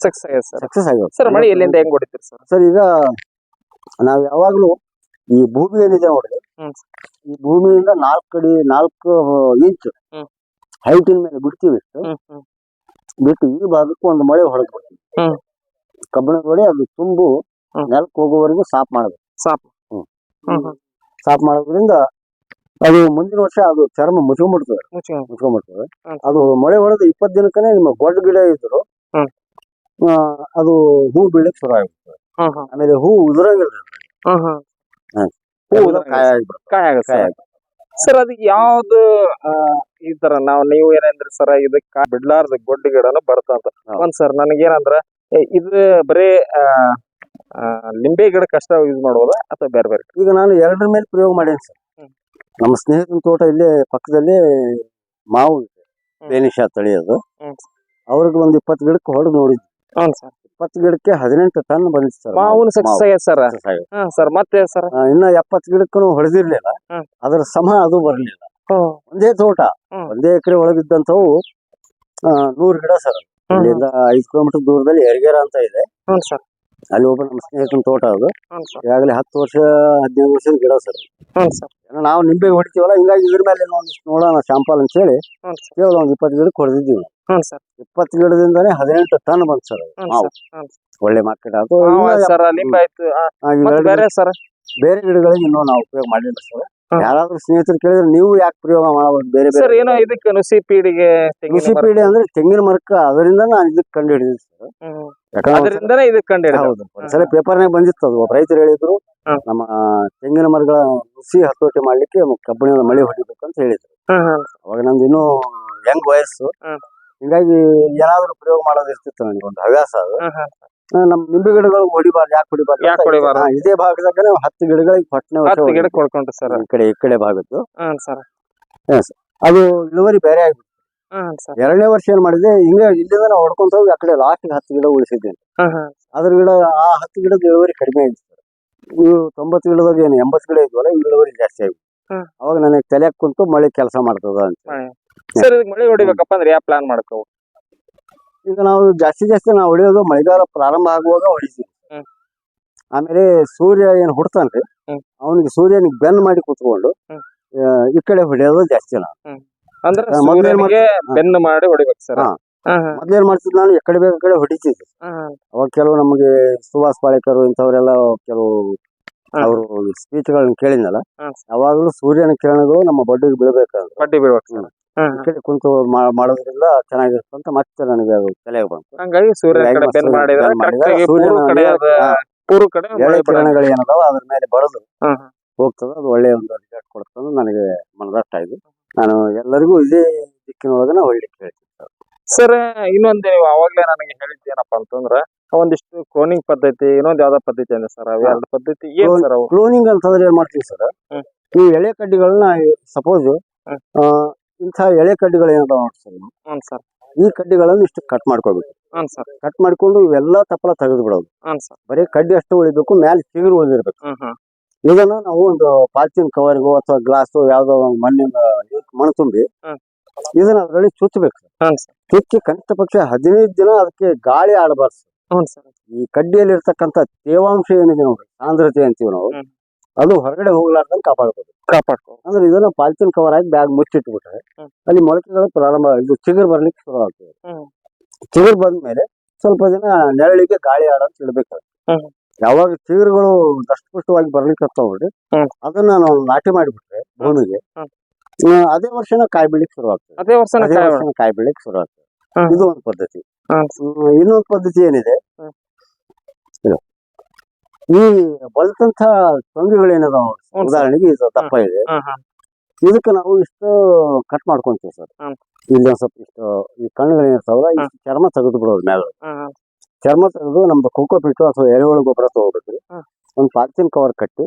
ಸಕ್ಸಸ್ ಆಗಿದೆ ಸರ್. ಸಕ್ಸಸ್ ಆಗಿದೆ. ಸರ್ ಮಳೆ ಎಲ್ಲಿಂದ ಹೆಂಗ್ ಹೊಡಿತೀರಿ ಸರ್? ಸರ್ ಈಗ ನಾವು ಯಾವಾಗ್ಲೂ ಈ ಭೂಮಿ ಏನಿದೆ ನೋಡ್ರಿ ಹ್ಮ್. ಈ ಭೂಮಿಯಿಂದ ನಾಲ್ಕು ಅಡಿ ನಾಲ್ಕು ಇಂಚ್ ಹ್ಮ್. ಹೈಟಿನ ಮೇಲೆ ಬಿಡ್ತೀವಿ ಇಷ್ಟು ಹ್ಮ್ ಹ್ಮ್ ಬಿಟ್ಟು ಈ ಭಾಗಕ್ಕೆ ಒಂದು ಮಳೆ ಹೊಡೆದು ಬಿಡ್ತೀವಿ ಹ್ಮ್. ಕಬ್ಬಿಣದ ಹೊಡೆ ಅದು ತುಂಬು ಹ್ಮ್. ನೆಲಕ್ಕೆ ಹೋಗುವವರೆಗೂ ಸಾಫ್ ಮಾಡಬೇಕು ಸಾಪ್ ಹ್ಮ್. ಹ್ಮ್ ಹ್ಮ್ ಸಾಫ್ ಮಾಡೋದ್ರಿಂದ ಅದು ಮುಂದಿನ ವರ್ಷ ಅದು ಚರ್ಮ ಮುಚ್ಕೊಂಡ್ಬಿಡ್ತದೆ ಮುಚ್ಕೊಂಡು ಮುಚ್ಕೊಂಡ್ಬಿಡ್ತದೆ ಹ್ಮ್. ಅದು ಮಳೆ ಹೊಡೆದು ಇಪ್ಪತ್ ದಿನಕ್ಕನೇ ನಿಮ್ಮ ಗೊಡ್ಡ ಗಿಡ ಇದ್ರು ಹ್ಮ್. ಆ, ಅದು ಹೂ ಬೀಳಕ್ ಶುರು ಆಗುತ್ತೆ ಹ್ಮ್ ಹ್ಮ್ ಆಮೇಲೆ ಹೂ ಉದುರಂಗಿಲ್ಲ ಹ್ಮ್ ಹ್ಮ್ ಕಾಯಿ ಆಗ್ಬಿಡುತ್ತೆ ಕಾಯಿ ಆಗುತ್ತೆ ಸರ್. ಸರ್ ಅದು ಯಾವ್ದು ಆ, ಈ ತರ ನಾವು ನೀವು ಏನಂದ್ರಿ ಸರ್ ಇದಕ್ಕ ಬಿಡ್ಲಾರ್ದ ಗೊಡ್ಡ ಗಿಡನು ಬರ್ತಂತ ಹೌದು. ಒಂದ್ ಸರ್ ನನಗೇನಂದ್ರ ಏ, ಇದು ಬರೇ ಆ, ಆ, ಲಿಂಬೆ ಗಿಡ ಕಷ್ಟ ಯೂಸ್ ಮಾಡೋದ ಅಥವಾ ಬೇರೆ ಬೇರೆ ಈಗ ನಾನು ಎರಡರ ಮೇಲೆ ಪ್ರಯೋಗ ಮಾಡೇನಿ ಸರ್. ಹ್ಮ್. ನಮ್ಮ ಸ್ನೇಹಿತನ ತೋಟ ಇಲ್ಲೇ ಪಕ್ಕದಲ್ಲಿ ಮಾವು ಇದೆ. ಹ್ಮ್. ಬೇನಿಶಾ ತಳಿ ಅದು ಹ್ಮ್. ಅವ್ರಿಗೆ ಒಂದು ಇಪ್ಪತ್ತು ಗಿಡಕ್ಕೆ ಹೊಡೆದು ನೋಡಿದ್ವಿ. ಹ್ಞೂ ಸರ್. ಇಪ್ಪತ್ತು ಗಿಡಕ್ಕೆ ಹದಿನೆಂಟು ಟನ್ ಬಂದಿತ್ತು ಸರ್. ಮಾವುನು ಸಕ್ಸಸ್ ಆಗ್ಯದ ಸರ್. ಹಾ ಸರ್ ಮತ್ತೆ ಸರ್? ಇನ್ನ ಎಪ್ಪತ್ತು ಗಿಡಕ್ಕೂ ಹೊಡೆದಿರ್ಲಿಲ್ಲ. ಹ್ಮ್. ಅದರ ಸಮ ಅದು ಬರಲಿಲ್ಲ. ಒಂದೇ ತೋಟ. ಹ್ಮ್. ಒಂದೇ ಎಕರೆ ಒಳಗಿದ್ದಂತವು ನೂರು ಗಿಡ ಸರ್. ಹ್ಮ್. ಇಲ್ಲಿಂದ ಐದು ಕಿಲೋಮೀಟರ್ ದೂರದಲ್ಲಿ ಎರಗೇರ ಅಂತ ಇದೆ. ಹ್ಞೂ ಸರ್. ಅಲ್ಲಿ ಒಬ್ಬ ನಮ್ಮ ಸ್ನೇಹಿತನ ತೋಟ ಅದು. ಈಗಾಗಲೇ ಹತ್ತು ವರ್ಷ ಹದಿನೈದು ವರ್ಷದ ಗಿಡ ಸರ್ ಹ್ಞೂ ಸರ್. ನಾವು ನಿಂಬೆ ಹೊಡಿತೀವಲ್ಲ ಹಿಂಗಾಗಿ ಇದ್ರ ಮೇಲೆ ಒಂದಿಷ್ಟು ನೋಡೋಣ ಶಾಂಪಲ್ ಅಂತ ಹೇಳಿ ಹ್ಞೂ ಸರ್. ಕೇವಲ ಒಂದು ಇಪ್ಪತ್ತು ಗಿಡಕ್ಕೆ ಹೊಡೆದಿದ್ದೀವಿ. ಹ್ಞೂ ಸರ್. ಇಪ್ಪತ್ತು ಗಿಡದಿಂದಾನೆ ಹದಿನೆಂಟು ಟನ್ ಬಂತು ಸರ್ ಹ್ಞೂ ಒಳ್ಳೆ ಮಾರ್ಕೆಟ್ ಸರ್ ಆಯ್ತು. ಬೇರೆ ಸರ್? ಬೇರೆ ಗಿಡಗಳಿಗೆ ಇನ್ನೂ ನಾವು ಉಪಯೋಗ ಮಾಡಿಲ್ಲ ಸರ್. ಯಾರಾದ್ರೂ ಸ್ನೇಹಿತರು ಕೇಳಿದ್ರೆ ನೀವು ಯಾಕೆ ಪ್ರಯೋಗ ಮಾಡಬಹುದು ಬೇರೆ ಬೇರೆ ಏನೋ ಇದಕ್ಕೆ ನುಸಿ ಪೀಡಿಗೆ ನುಸಿ ಪೀಡಿ ಅಂದ್ರೆ ತೆಂಗಿನ ಮರಕ್ಕ ಅದರಿಂದ ನಾನು ಇದಕ್ಕೆ ಕಂಡು ಹಿಡಿದಿದ್ದೆ ಸರ್. ಯಾಕಂದ್ರೆ ಪೇಪರ್ ನಾಗ ಇದಕ್ಕೆ ಕಂಡು ಹಿಡಿದ ಹೌದು. ಒಂದ್ಸಲ ಪೇಪರ್ನಾಗ ಬಂದಿತ್ತು ಅದು. ಒಬ್ಬ ರೈತರು ಹೇಳಿದ್ರು ಹ್ಮ್. ನಮ್ಮ ತೆಂಗಿನ ಮರಗಳ ನುಸಿ ಹತೋಟಿ ಮಾಡ್ಲಿಕ್ಕೆ ಕಬ್ಬಿಣದ ಮಳೆ ಹೊಡಿಬೇಕು ಅಂತ ಹೇಳಿದ್ರು. ಹ್ಮ್ ಹ್ಮ್ ಅವಾಗ ನಂದು ಇನ್ನೂ ಯಂಗ್ ವಯಸ್ಸು. ಹ್ಮ್. ಹಿಂಗಾಗಿ ಏನಾದ್ರು ಪ್ರಯೋಗ ಮಾಡೋದು ಇರ್ತಿತ್ತು ನನಗೆ ಒಂದು ಹವ್ಯಾಸ ಅದು. ಹ್ಮ್ ಹ್ಮ್ ಆ, ನಮ್ ನಿಂಬೆ ಗಿಡಗಳು ಹೊಡಿಬಾರ್ದು ಯಾಕೆ ಹೊಡಿಬಾರ್ದು ಯಾಕ್ ಅಂತ ಹೊಡಿಬಾರ್ದು? ಹಾ, ಇದೇ ಭಾಗದಾಗ ಹತ್ತು ಗಿಡಗಳಿಗೆ ಪಟ್ಟಣ ವರ್ಷ ಹತ್ತು ಗಿಡ. ಕೊಡ್ಕೊಂಡ್ರಿ ಸರ್. ಈ ಕಡೆ ಈ ಕಡೆ ಭಾಗದ್ದು. Hmm sir. ಅದು ಇಳುವರಿ ಬೇರೆ ಆಗಿ ಹ್ಮ್ ಸರ್ ಎರಡನೇ ವರ್ಷ ಏನ್ ಮಾಡಿದೆ ಹಿಂಗೆ ಇಲ್ಲಿಂದ ನಾವು ಹೊಡ್ಕೊಂತ ಹೋಗಿ ಆ ಕಡೆ ಲಾಸ್ಟ್ ಹತ್ತು ಗಿಡ ಉಳಿಸಿದ್ದೇನೆ. ಅದ್ರ ಗಿಡ ಆ ಹತ್ತು ಗಿಡದ ಇಳುವರಿ ಕಡಿಮೆ ಆಗಿತ್ತು ಇವು ತೊಂಬತ್ತು ಗಿಡದಾಗ ಏನು ಎಂಬತ್ತು ಗಿಡ ಇದ್ವಲ್ಲ ಇಳುವರಿ ಜಾಸ್ತಿ ಆಗಿ ಹ್ಮ್. ಅವಾಗ ನನಗೆ ತಲೆ ಕುಂತು ಮಳೆ ಕೆಲಸ ಮಾಡ್ತದ ಅಂತ. ಸರ್ ಮಳೆ ಹೊಡಿಬೇಕಪ್ಪ ಅಂದ್ರೆ ಯಾವ ಪ್ಲಾನ್ ಮಾಡ್ಕೋ ಈಗ ನಾವು ಜಾಸ್ತಿ ಜಾಸ್ತಿ ನಾವು ಹೊಡೆಯೋದು ಮಳೆಗಾಲ ಪ್ರಾರಂಭ ಆಗುವಾಗ ಹೊಡಿತೀವಿ. ಆಮೇಲೆ ಸೂರ್ಯ ಏನ್ ಹುಡ್ತಾನ್ರಿ. ಅವನಿಗೆ ಸೂರ್ಯನಿಗೆ ಬೆನ್ ಮಾಡಿ ಕುತ್ಕೊಂಡು ಈ ಕಡೆ ಹೊಡೆಯೋದು ಜಾಸ್ತಿ ನಾವು ಅಂದ್ರೆ ಹಾ, ಸೂರ್ಯನಿಗೆ ಬೆನ್ನು ಮಾಡಿ ಹೊಡಿಬೇಕು ಸರ್. ಹಾ. ಮೊದ್ಲೇನ್ ಮಾಡ್ತಿದ್ ನಾನು ಎಕಡೆ ಬೇಕು ಕಡೆ ಹೊಡಿತಿದ್ದೆ. ಅವಾಗ ಕೆಲವು ನಮಗೆ ಸುಭಾಷ್ ಪಾಳೇಕರ್ ಇಂಥವರೆಲ್ಲ ಕೆಲವು ಅವರು ಸ್ಪೀಚ್ ಗಳನ್ನ ಕೇಳಿದ್ನಲ್ಲ ಅವಾಗಲೂ ಯಾವಾಗಲೂ ಸೂರ್ಯನ ಕಿರಣಗಳು ನಮ್ಮ ಬಡ್ಡಿಗೆ ಬೀಳ್ಬೇಕಂದ್ರೆ. ಬಡ್ಡಿ ಬೀಳ್ಬೇಕು ಈ ಕಡೆ ಕುಂತು ಮಾ- ಮಾಡೋದ್ರಿಂದ ಚೆನ್ನಾಗಿರುತ್ತೆ ಅಂತ ಮತ್ತೆ ನನಗೆ ಅದು ತಲೆಗೆ ಬಂತು. ಹಂಗಾಗಿ ಸೂರ್ಯನ ಕಡೆ ಬೆನ್ ಮಾಡಿದ್ರೆ ಬೆನ್ ಮಾಡಿದ್ರೆ ಕರೆಕ್ಟ್ ಆಗಿ ಸೂರ್ಯನ ಪೂರ್ವ ಕಡೆ ಅದ ಹಾ. ಪೂರ್ವ ಕಡೆ ಎಳೆ ಮಳೆ ಬರಲ್ಲ. ಕಿರಣಗಳು ಏನದಾವ ಅದ್ರ ಮೇಲೆ ಬಡದು ಹ್ಮ್. ಹೋಗ್ತದ ಅದು ಒಳ್ಳೆಯ ಒಂದು ರಿಸಲ್ಟ್ ಕೊಡ್ತದ ನನಗೆ ಮನದಷ್ಟ ಆಯ್ತು. ನಾನು ಎಲ್ಲರಿಗೂ ಇದೇ ದಿಕ್ಕಿನೊಳಗನ ಒಳ್ಳೆ ಹೇಳ್ತೀನಿ ಸರ್. ಸರ್ ಇನ್ನೊಂದು ನೀವು ಅವಾಗ್ಲೇ ನನಗೆ ಹೇಳಿದ್ದೇನಪ್ಪ ಅಂತಂದ್ರ ಒಂದಿಷ್ಟು ಕ್ಲೋನಿಂಗ್ ಪದ್ಧತಿ ಇನ್ನೊಂದ್ ಯಾವ್ದೋ ಪದ್ಧತಿ ಅಂದ್ರೆ ಸರ್ ಅವ್ ಎರಡು ಪದ್ಧತಿ ಏನ್ ಸರ್ ಅವು? ಕ್ಲೋನಿಂಗ್ ಅಂತಂದ್ರೆ ಏನ್ ಮಾಡ್ತೀವಿ ಸರ್? ಹ್ಮ್. ಈ ಎಳೆ ಕಡ್ಡಿಗಳನ್ನ ಸಪೋಸ್ ಹ್ಮ್. ಇಂಥ ಎಳೆ ಕಡ್ಡಿಗಳು ಏನಾದ್ರು ನೋಡಿ ಸರ್ ಹ್ಞೂ ಸರ್. ಈ ಕಡ್ಡಿಗಳನ್ನು ಇಷ್ಟು ಕಟ್ ಮಾಡ್ಕೋಬೇಕು. ಹ್ಞೂ ಸರ್. ಕಟ್ ಮಾಡ್ಕೊಂಡು ಇವೆಲ್ಲ ತಪ್ಪಲ ತೆಗೆದು ಬಿಡೋದು ಹ್ಞೂ ಸರ್. ಬರೀ ಕಡ್ಡಿ ಅಷ್ಟು ಉಳಿಬೇಕು ಮ್ಯಾಲೆ ಚಿಗುರು ಉಳಿದಿರ್ಬೇಕು. ಹ್ಮ್ ಹ್ಮ್. ಇದನ್ನ ನಾವು ಒಂದು ಪಾಲಿಥಿನ್ ಕವರ್ಗೋ ಅಥವಾ ಗ್ಲಾಸ್ ಯಾವ್ದೋ ಒಂದು ಮಣ್ಣಿನ ಮಣ್ಣು ತುಂಬಿ ಇದನ್ನ ಅದರಲ್ಲಿ ಚುಚ್ಚಬೇಕು ಚುಚ್ಚಿ ಕನಿಷ್ಠ ಪಕ್ಷ ಹದಿನೈದು ದಿನ ಅದಕ್ಕೆ ಗಾಳಿ ಆಡಬಾರ್ದು ಈ ಕಡ್ಡಿಯಲ್ಲಿ ಇರ್ತಕ್ಕಂಥ ತೇವಾಂಶ ಏನಿದೆ ನೋಡ್ರಿ ಸಾಂದ್ರತೆ ಅಂತೀವಿ ನಾವು ಅದು ಹೊರಗಡೆ ಹೋಗ್ಲಾರ್ದಂಗೆ ಕಾಪಾಡ್ಬೋದು. ಕಾಪಾಡ್ಕೊ ಅಂದ್ರೆ ಇದನ್ನ ಪಾಲಿಥಿನ್ ಕವರ್ ಹಾಕಿ ಬ್ಯಾಗ್ ಮುಚ್ಚಿಟ್ಬಿಟ್ರೆ. ಅಲ್ಲಿ ಮೊಳಕೆಗಳು ಪ್ರಾರಂಭ ಇದು ಚಿಗುರು ಬರ್ಲಿಕ್ಕೆ ಶುರು ಆಗ್ತದೆ. ಚಿಗುರ್ ಬಂದ್ಮೇಲೆ ಸ್ವಲ್ಪ ದಿನ ನೆರಳಿಗೆ ಗಾಳಿ ಆಡೋದು ಇಡ್ಬೇಕು. ಯಾವಾಗ ಚಿಗುರುಗಳು ದಷ್ಟಪುಷ್ಟವಾಗಿ ಬರ್ಲಿಕ್ಕೆ ನೋಡ್ರಿ ಹ್ಮ್. ಅದನ್ನ ನಾವು ನಾಟಿ ಮಾಡಿಬಿಟ್ರೆ ಭೂಮಿಗೆ. ಅದೇ ವರ್ಷನ ಕಾಯಿ ಬಿಡ್ಲಿಕ್ಕೆ ಶುರು ಆಗ್ತದೆ ಅದೇ ವರ್ಷ ಕಾಯಿ ಬಿಡ್ಲಿಕ್ಕೆ ಶುರು ಆಗ್ತದೆ ಇದು ಒಂದು ಪದ್ಧತಿ. ಇನ್ನೊಂದ್ ಪದ್ಧತಿ ಏನಿದೆ? ಈ ಬಲ್ತಂತ ತೊಂಗಿಗಳೇನದಾವ. ಉದಾಹರಣೆಗೆ ಇದು ದಪ್ಪ ಇದೆ. ಇದಕ್ಕೆ ನಾವು ಇಷ್ಟು ಕಟ್ ಮಾಡ್ಕೊಂತೀವಿ ಸರ್. ಇಲ್ಲಿ ಒಂದ್ ಸ್ವಲ್ಪ ಇಷ್ಟು ಈ ಕಣ್ಣುಗಳು ಏನಿರ್ತಾವಲ್ಲ ಇಷ್ಟು ಚರ್ಮ ತೆಗೆದು ಬಿಡೋದು ಮ್ಯಾಲ ಚರ್ಮ ತೆಗೆದು ನಮ್ದು ಕೋಕೋ ಪಿಟ್ಟು ಅಥವಾ ಎರೆಹುಳು ಗೊಬ್ಬರ ತಗೋಬೇಕ್ರಿ ಒಂದ್ ಒಂದು ಪಾಲಿಥಿನ್ ಕವರ್ ಕಟ್ಟಿ.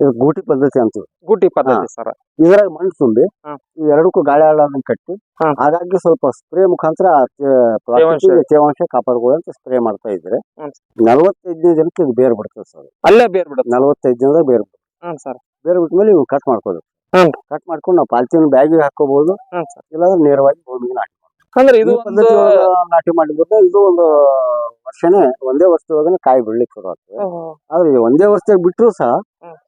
ಇದು ಗೂಟಿ ಪದ್ಧತಿ ಅಂತೀವಿ ಗೂಟಿ ಪದ್ಧತಿ ಸರ್. ಇದ್ರಾಗ ಮಣ್ಣು ತುಂಬಿ. ಈ ಎರಡಕ್ಕೂ ಗಾಳಿ ಆಡೋದನ್ನ ಕಟ್ಟಿ. ಹಾಗಾಗಿ ಸ್ವಲ್ಪ ಸ್ಪ್ರೇ ಮುಖಾಂತರ ಆ ತೇ- plastic ಗೆ ತೇವಾಂಶ ಕಾಪಾಡ್ಕೊಳ್ಳೋಂತ ಸ್ಪ್ರೇ ಮಾಡ್ತಾ ಇದ್ರೆ ಹ್ಮ್. ನಲವತ್ತೈದನೇ ದಿನಕ್ಕೆ ಇದು ಬೇರ್ ಬಿಡ್ತದೆ ಸರ್. ಅಲ್ಲೇ ಬೇರ್ ಬಿಡುತ್ತೆ. ನಲವತ್ತೈದು ದಿನದಾಗ ಬೇರ್ ಬಿಡುತ್ತೆ. ಹ್ಮ್ ಸರ್. ಬೇರ್ ಬಿಟ್ಮೇಲೆ ಇವ್ ಕಟ್ ಮಾಡ್ಕೋಬೇಕು. ಹ್ಮ್. ಕಟ್ ಮಾಡ್ಕೊಂಡು ನಾವು ಪಾಲಿಥಿನ್ ಬ್ಯಾಗಿಗೆ ಹಾಕೋಬಹುದು ಹ್ಮ್ ಸರ್. ಇಲ್ಲಾಂದ್ರೆ ನೇರವಾಗಿ ಭೂಮಿಗೆ ನಾಟಿ ಅಂದ್ರೆ ಇದು ಪದ್ಧತಿ ನಾಟಿ ಮಾಡಿದ್ರೆ ಇದು ಒಂದು ವರ್ಷನೇ ಒಂದೇ ವರ್ಷದೊಳಗನೆ ಕಾಯಿ ಬಿಡ್ಲಿಕ್ಕೆ ಶುರು ಆಗ್ತದೆ. ಆದ್ರೆ ಒಂದೇ ವರ್ಷದಾಗ ಬಿಟ್ರು ಸಹ.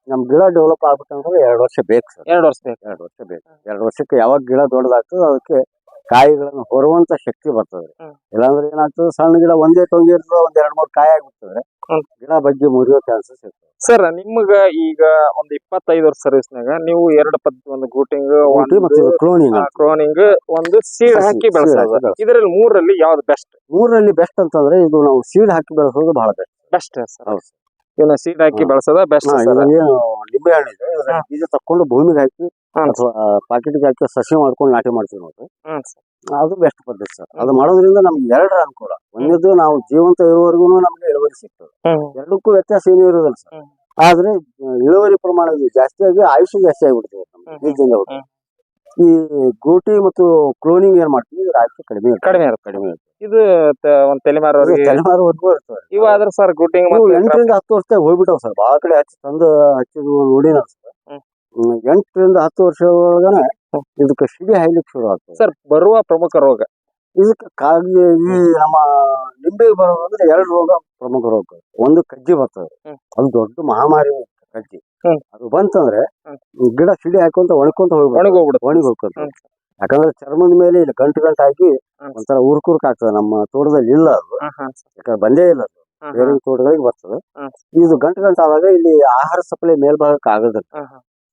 ನಮ್ ಗಿಡ ಡೆವಲಪ್ ಆಗ್ಬೇಕಂದ್ರೆ ಎರಡು ವರ್ಷ ಬೇಕು ಸರ್. ಎರಡು ವರ್ಷ ಬೇಕು. ಎರಡು ವರ್ಷ ಬೇಕು. ಎರಡು ವರ್ಷಕ್ಕೆ ಯಾವಾಗ ಗಿಡ ದೊಡ್ಡದಾಗ್ತದೆ ಅದಕ್ಕೆ ಕಾಯಿಗಳನ್ನು ಹೊರುವಂತ ಶಕ್ತಿ ಬರ್ತದೆ. ಇಲ್ಲಾಂದ್ರೆ ಏನಾಗ್ತದೆ ಸಣ್ಣ ಗಿಡ ಒಂದೇ ತೊಂಗಿ ಇರ್ತದೆ ಒಂದ್ ಎರಡ್ ಮೂರ್ ಕಾಯಿ ಆಗ್ಬಿಡ್ತದೆ ಗಿಡ ಬಗ್ಗೆ ಮುರಿಯೋ ಚಾನ್ಸಸ್ ಇರ್ತದೆ. ಸರ್ ನಿಮ್ಗ ಈಗ ಒಂದ್ ಇಪ್ಪತ್ತೈದು ವರ್ಷ ಸರ್ವಿಸ್ನಾಗ ನೀವು ಎರಡು ಪದ್ಧತಿ ಒಂದು ಗೂಟಿಂಗ್ ಕ್ಲೋನಿಂಗ್ ಕ್ಲೋನಿಂಗ್ ಕ್ರೋನಿಂಗ್ ಒಂದು ಸೀಡ್ ಹಾಕಿ ಬೆಳೆಸೋದು. ಇದರಲ್ಲಿ ಮೂರಲ್ಲಿ ಯಾವ್ದು ಬೆಸ್ಟ್ ಮೂರಲ್ಲಿ ಬೆಸ್ಟ್ ಅಂತಂದ್ರೆ ಇದು ನಾವು ಸೀಡ್ ಹಾಕಿ ಬೆಳೆಸೋದು ಬಹಳ ಬೆಸ್ಟ್ ಬೆಸ್ಟ್ ಸರ್. ಹೌದು ಇವನ್ನ ಸೀಡ್ ಹಾಕಿ. ಬೆಳೆಸೋದ ಬೆಸ್ಟ್ ನಿಂಬೆ ಹಣ್ಣು ಇದೆ ಇದ್ರ ಹಾ. ಬೀಜ ತಕೊಂಡು ಭೂಮಿಗೆ ಹಾಕಿ ಹಾ. ಅಥವಾ ಪಾಕೆಟ್ಗೆ ಹಾಕಿ ಸಸಿ ಮಾಡ್ಕೊಂಡು ನಾಟಿ ಮಾಡ್ತೀವಿ ಹ್ಮ್ ಸರ್ ಅದು ಬೆಸ್ಟ್ ಪದ್ಧತಿ ಸರ್ ಅದು ಮಾಡೋದ್ರಿಂದ ನಮ್ಗೆ ಎರಡರ ಅನುಕೂಲ ಒಂದಿದ್ದು ನಾವು ಜೀವಂತ ಇರುವವರೆಗೂ ನಮ್ಗೆ ಇಳುವರಿ ಸಿಗ್ತದೆ ಹ್ಮ್ ಎರಡಕ್ಕೂ ವ್ಯತ್ಯಾಸ ಏನೂ ಇರೋದಿಲ್ಲ ಸರ್ ಹ್ಮ್. ಆದ್ರೆ ಆ, ಇಳುವರಿ ಪ್ರಮಾಣ ಜಾಸ್ತಿ ಆಗಿ ಆಯುಷ್ಯ ಜಾಸ್ತಿ ಆಗಿಬಿಡ್ತದೆ ನಮ್ಗೆ ಹ್ಮ್. ಬೀಜದಿಂದ. ಹ್ಮ್. ಈ ಗೂಟಿ ಮತ್ತು ಕ್ಲೋನಿಂಗ್ ಏನ್ ಮಾಡ್ತೀವಿ? ಕಡಿಮೆ ಕಡಿಮೆ ಇರುತ್ತೆ. ಕಡಿಮೆ ಇದು ತ- ಒಂದ್ ತಲೆಮಾರವರೆಗೆ ತಲೆಮಾರುವರೆಗೂ ಇರ್ತದೆ ಇವ ಆದ್ರೆ ಸರ್ ಗೂಟಿಂಗ್ ಇವು ಎಂಟರಿಂದ ಹತ್ತು ವರ್ಷದಾಗ ಹೋಗ್ಬಿಟ್ಟವ್ ಸರ್. ಬಹಳ ಕಡೆ ಹಚ್ಚಿ ತಂದು ಹಚ್ಚಿದ್ವು ನೋಡಿ ಹ್ಮ್. ಎಂಟರಿಂದ ಹತ್ತು ವರ್ಷ ಒಳಗನೆ ಇದಕ್ಕೆ ಸಿಡಿ ಹೈಲಿಕ್ ಶುರು ಆಗ್ತದೆ. ಸರ್ ಬರುವ ಪ್ರಮುಖ ರೋಗ. ಇದಕ್ಕೆ ಕಾಗಿ ಈ ನಮ್ಮ ನಿಂಬೆ ಬರೋದಂದ್ರೆ ಎರಡು ರೋಗ ಪ್ರಮುಖ ರೋಗ. ಒಂದು ಕಜ್ಜಿ ಬರ್ತದೆ. ಹ್ಮ್. ಅದು ದೊಡ್ಡ ಮಹಾಮಾರಿ ಕಜ್ಜಿ. ಅದು ಬಂತಂದ್ರೆ ಗಿಡ ಸಿಡಿ ಹಾಕೊಂತ ಒಣಕೊಂತ ಹೋಗ್ಬಿಡ್ತು. ಒಣಗೋಗ್ಬಿಡುತ್ತೆ. ಒಣಗಿ ಹ್ಮ್. ಯಾಕಂದ್ರೆ ಚರ್ಮದ ಮೇಲೆ ಇಲ್ಲಿ ಗಂಟು ಗಂಟು ಹಾಕಿ. ಒಂಥರ ಉರ್ಕುರ್ಕ್ ಆಗ್ತದೆ ನಮ್ಮ ತೋಟದಲ್ಲಿ ಇಲ್ಲ ಅದು. ಯಾಕಂದ್ರೆ ಬಂದೇ ಇಲ್ಲ ಅದು. ಬೇರೆ ತೋಟಗಳಿಗೆ ಬರ್ತದೆ. ಇದು ಗಂಟು ಗಂಟು ಆದಾಗ ಇಲ್ಲಿ ಆಹಾರ ಸಪ್ಲೈ ಮೇಲ್ಭಾಗಕ್ಕೆ ಆಗೋದಿಲ್ಲ.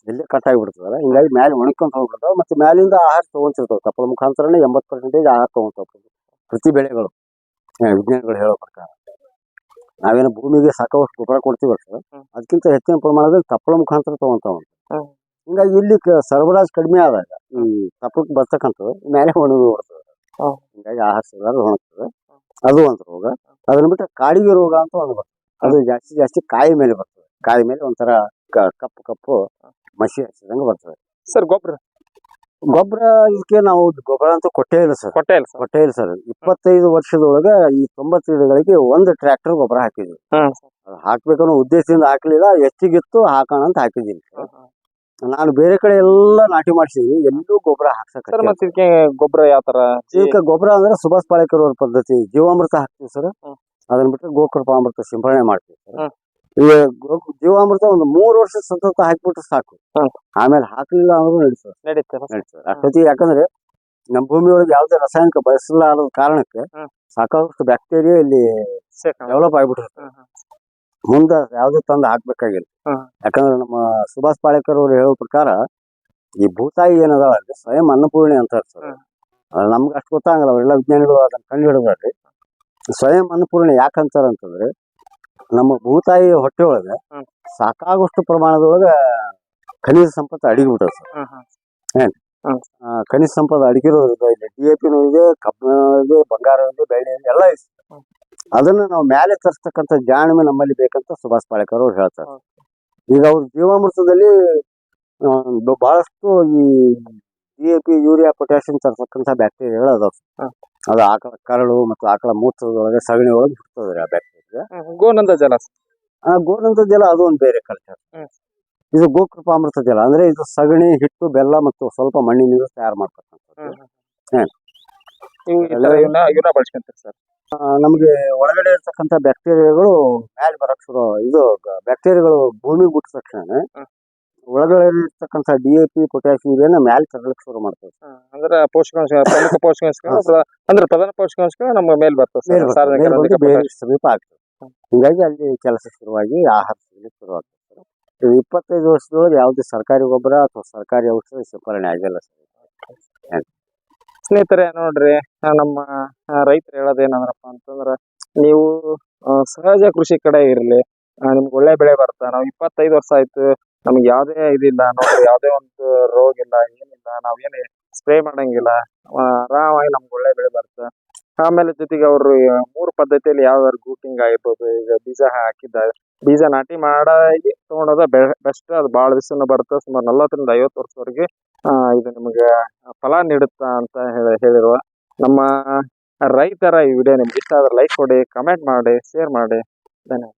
ಇಲ್ಲೇ ಕಟ್ ಆಗಿಬಿಡ್ತದಲ್ಲ. ಹಿಂಗಾಗಿ ಮ್ಯಾಲೆ ಒಣಕೊಂತ ಹೋಗ್ಬಿಡ್ತಾವ. ಮತ್ತೆ ಮ್ಯಾಲಿಂದ ಆಹಾರ ತಗೊಂತಿರ್ತಾವ. ತಪ್ಪಲ ಮುಖಾಂತರನೇ ಎಂಬತ್ತು ಪರ್ಸೆಂಟೇಜ್ ಆಹಾರ ತಗೊಂತಾವ. ಪ್ರತಿ ಬೆಳೆಗಳು. ವಿಜ್ಞಾನಿಗಳು ಹೇಳೋ ಪ್ರಕಾರ. ನಾವೇನು ಭೂಮಿಗೆ ಸಾಕಷ್ಟು ಗೊಬ್ಬರ ಕೊಡ್ತೀವಿ ಸರ್. ಅದಕ್ಕಿಂತ ಹೆಚ್ಚಿನ ಪ್ರಮಾಣದಲ್ಲಿ ತಪ್ಪಲ ಮುಖಾಂತರ ತಗೊಂತಾವ. ಹಿಂಗಾಗಿ ಇಲ್ಲಿ ಸರಬರಾಜು ಕಡಿಮೆ ಆದಾಗ ಈ ತಪ್ಪಲಕ್ಕೆ ಬರ್ತಕ್ಕಂಥದ್ದು ಮೇಲೆ ಒಣಗಿ ಬರ್ತದೆ. ಹಿಂಗಾಗಿ ಆಹಾರ ಸಿಗಲಾರ್ದು ಒಣಗ್ತದೆ. ಅದು ಒಂದು ರೋಗ. ಅದನ್ನ ಬಿಟ್ಟು ಕಾಡಿಗೆ ರೋಗ ಅಂತ ಒಂದು ಬರ್ತದೆ. ಅದು ಜಾಸ್ತಿ ಜಾಸ್ತಿ ಕಾಯಿ ಮೇಲೆ ಬರ್ತದೆ. ಕಾಯಿ ಮೇಲೆ ಒಂಥರ ಕಪ್ಪು ಕಪ್ಪು ಮಸಿ ಹಚ್ಚಿದಂಗೆ ಬರ್ತದೆ. ಸರ್ ಗೊಬ್ಬರ ಗೊಬ್ಬರ ಇದಕ್ಕೆ ನಾವು ಗೊಬ್ಬರ ಅಂತೂ ಕೊಟ್ಟೇ ಇಲ್ಲ ಸರ್. ಕೊಟ್ಟೆ ಇಲ್ಲ ಸರ್. ಕೊಟ್ಟೇ ಇಲ್ಲ ಸರ್. ಇಪ್ಪತ್ತೈದು ವರ್ಷದೊಳಗೆ ಈ ತೊಂಬತ್ತು ಗಿಡಗಳಿಗೆ ಒಂದು ಟ್ರ್ಯಾಕ್ಟರ್ ಗೊಬ್ಬರ ಹಾಕಿದ್ವಿ. ಹ್ಮ್ ಅದು ಹಾಕ್ಬೇಕನ್ನೋ ಉದ್ದೇಶದಿಂದ ಹಾಕ್ಲಿಲ್ಲ ಹೆಚ್ಚಿಗಿತ್ತು ಹಾಕೋಣ ಅಂತ ಹಾಕಿದ್ದೀನಿ. ನಾನು ಬೇರೆ ಕಡೆ ಎಲ್ಲ ನಾಟಿ ಮಾಡಿಸಿದ್ವಿ ಎಲ್ಲೂ ಗೊಬ್ಬರ ಸರ್ ಹಾಕ್ಸಕ್ಕೆ ಮತ್ತೆ ಇದಕ್ಕೆ ಗೊಬ್ಬರ ಯಾವ ತರ? ಇದಕ್ಕೆ ಗೊಬ್ಬರ ಅಂದ್ರೆ ಸುಭಾಷ್ ಪಾಳೇಕರ್ ಅವ್ರ ಪದ್ಧತಿ ಜೀವಾಮೃತ ಹಾಕ್ತೀವಿ ಸರ್. ಹ್ಮ್. ಅದನ್ನ ಬಿಟ್ಟು ಗೋಕೃಪಾಮೃತ ಸಿಂಪಡಣೆ ಮಾಡ್ತೀವಿ ಸರ್. ಹ್ಮ್. ಜೀವಾಮೃತ ಒಂದು ಮೂರು ವರ್ಷ ಸತತ ಹಾಕ್ಬಿಟ್ರೆ ಸಾಕು. ಆಮೇಲೆ ಹಾಕ್ಲಿಲ್ಲ ಅಂದ್ರೂ ನಡೀತದೆ. ನಡೀತದೆ. ಅಷ್ಟೊತ್ತಿಗೆ ಯಾಕಂದ್ರೆ ನಮ್ಮ ಭೂಮಿ ಒಳಗೆ ಯಾವುದೇ ರಾಸಾಯನಿಕ ಬಳಸಲಾರದ ಕಾರಣಕ್ಕೆ. ಸಾಕಷ್ಟು ಬ್ಯಾಕ್ಟೀರಿಯಾ ಇಲ್ಲಿ ಡೆವಲಪ್ ಆಗ್ಬಿಟ್ಟಿರುತ್ತೆ. ಮುಂದೆ ಯಾವ್ದು ತಂದು ಹಾಕ್ಬೇಕಾಗಿಲ್ಲ. ಯಾಕಂದ್ರೆ ನಮ್ಮ ಸುಭಾಷ್ ಪಾಳೇಕರ್ ಅವರು ಹೇಳೋ ಪ್ರಕಾರ ಈ ಭೂತಾಯಿ ಏನದಾವ ಅಲ್ಲಿ ಸ್ವಯಂ ಅನ್ನಪೂರ್ಣಿ ಅಂತ ಇರ್ತದೆ ನಮ್ಗೆ ಅಷ್ಟು ಗೊತ್ತಾಗಲ್ಲ. ಅವರೆಲ್ಲ ವಿಜ್ಞಾನಿಗಳು ಅದನ್ನ ಕಂಡು ಹಿಡಿದ್ರಿ ಸ್ವಯಂ ಅನ್ನಪೂರ್ಣಿ ಯಾಕಂತಾರ ಅಂತಂದ್ರೆ ನಮ್ಮ ಭೂತಾಯಿ ಹೊಟ್ಟೆ ಒಳಗ ಹ್ಮ್. ಸಾಕಾಗುವಷ್ಟು ಪ್ರಮಾಣದೊಳಗ ಖನಿಜ ಸಂಪತ್ತು ಅಡಿಗೆ ಸರ್ ಆ, ಖನಿಜ ಸಂಪತ್ತು ಅಡಿಗಿರೋದ್ರಿಂದ ಇಲ್ಲಿ ಡಿ ಎ ಪಿನೂ ಇದೆ ಕಬ್ಬಿಣ ಇದೆ ಬಂಗಾರ ಇದೆ ಬೆಳ್ಳಿ ಇದೆ ಎಲ್ಲ ಇದೆ ಹ್ಮ್. ಅದನ್ನ ನಾವು ಮೇಲೆ ತರಿಸ್ತಕ್ಕಂಥ ಜಾಣ್ಮೆ ನಮ್ಮಲ್ಲಿ ಬೇಕಂತ ಸುಭಾಷ್ ಪಾಳೇಕರ್ ಅವ್ರು ಹೇಳ್ತಾರೆ. ಈಗ ಅವ್ರ ಜೀವಾಮೃತದಲ್ಲಿ ಆ, ಬ- ಬಹಳಷ್ಟು ಈ D A P urea potassium ತರ್ತಕ್ಕಂಥ ಬ್ಯಾಕ್ಟೀರಿಯಾಗಳು ಅದಾವ ಹ್ಮ್. ಅದು ಆಕಳ ಕರಳು ಮತ್ತು ಆಕಳ ಮೂತ್ರದೊಳಗೆ ಸಗಣಿ ಒಳಗೆ ಹುಟ್ಟುತ್ತದೆ ಆ ಬ್ಯಾಕ್ಟೀರಿಯಾ ಗೋನಂದ ಜಲ ಆ ಗೋನಂದ ಜಲ ಅದು ಒಂದು ಬೇರೆ ಕಲ್ಚರ್ ಇದು ಗೋಕೃಪಾಮೃತ ಜಲ. ಅಂದ್ರೆ ಇದು ಸಗಣಿ ಹಿಟ್ಟು ಬೆಲ್ಲ ಮತ್ತು ಸ್ವಲ್ಪ ಮಣ್ಣಿನಿಂದ ತಯಾರು ಮಾಡ್ತಕ್ಕಂಥದ್ದು. ಸರ್? ನಮಗೆ ಒಳಗಡೆ ಇರ್ತಕ್ಕಂತ ಬ್ಯಾಕ್ಟೀರಿಯಾಗಳು ಮ್ಯಾಲ್ ಬರಕ್ ಶುರು ಇದು ಬ್ಯಾಕ್ಟೀರಿಯಾಗಳು ಭೂಮಿ ಬಿಟ್ಟ ತಕ್ಷಣ. ಒಳಗಡೆ ಇರ್ತಕ್ಕಂತ ಡಿ ಎ ಪಿ ಪೊಟ್ಯಾಸಿಯಂ ಇದೆಯನ್ನ ಮ್ಯಾಲ್ ತರಲಿಕ್ಕೆ ಶುರು ಮಾಡ್ತವೆ ಅಂದ್ರೆ ಪೋಷಕಾಂಶ ಪ್ರಮುಖ ಪೋಷಕಾಂಶಗಳು ಅಂದ್ರೆ ಪ್ರಧಾನ ಪೋಷಕಾಂಶಗಳು ನಮ್ಮ ಮೇಲ್ ಬರ್ತದೆ ಬರ್ತವೆ. ಸಮೀಪ ಆಗ್ತದೆ. ಹಿಂಗಾಗಿ ಅಲ್ಲಿ ಕೆಲಸ ಶುರುವಾಗಿ ಆಹಾರ ಸಿಗ್ಲಿಕ್ಕೆ ಶುರು ಸರ್. ಇಪ್ಪತ್ತೈದು ವರ್ಷದೊಳಗೆ ಯಾವುದೇ ಸರ್ಕಾರಿ ಗೊಬ್ಬರ ಅಥವಾ ಸರ್ಕಾರಿ ಔಷಧ ಸಿಂಪರಣೆ ಆಗಿಲ್ಲ ಸ್ನೇಹಿತರೆ, ನೋಡ್ರಿ ನಮ್ಮ ರೈತರು ಹೇಳೋದೇನಂದ್ರಪ್ಪ ಅಂತಂದ್ರ, ನೀವು ಸಹಜ ಕೃಷಿ ಕಡೆ ಇರ್ಲಿ ನಿಮ್ಗೆ ಒಳ್ಳೆ ಬೆಳೆ ಬರ್ತಾ ನಾವು ಇಪ್ಪತ್ತೈದು ವರ್ಷ ಆಯ್ತು, ನಮ್ಗೆ ಯಾವುದೇ ಇದಿಲ್ಲ, ನೋಡ್ರಿ, ಯಾವುದೇ ಒಂದು ರೋಗ ಇಲ್ಲ ಏನಿಲ್ಲ, ನಾವೇನು ಸ್ಪ್ರೇ ಮಾಡಂಗಿಲ್ಲ ಆರಾಮಾಗಿ ನಮ್ಗೆ ಒಳ್ಳೆ ಬೆಳೆ ಬರುತ್ತೆ ಆಮೇಲೆ ಜೊತೆಗೆ ಅವರು ಮೂರು ಪದ್ಧತಿಯಲ್ಲಿ ಯಾವ ಗೂಟಿಂಗ್ ಆಗಿರ್ಬೋದು, ಈಗ ಬೀಜ ಹಾಕಿದ್ದಾರೆ ಬೀಜ ನಾಟಿ ಮಾಡಿ ತಗೊಂಡೋದ ಬೆಸ್ಟ್ ಅದು ಭಾಳ ದಿವಸ ಬರುತ್ತೆ, ಸುಮಾರು ನಲವತ್ತರಿಂದ ಐವತ್ತು ವರ್ಷವರೆಗೆ ಇದು ನಿಮಗೆ ಫಲ ನೀಡುತ್ತಾ ಅಂತ ಹೇಳಿ, ಹೇಳಿರುವ ನಮ್ಮ ರೈತರ ಈ ವಿಡಿಯೋ ನಿಮ್ಗೆ ಇಷ್ಟ ಆದ್ರೆ ಲೈಕ್ ಕೊಡಿ ಕಮೆಂಟ್ ಮಾಡಿ ಶೇರ್ ಮಾಡಿ. ಧನ್ಯವಾದ.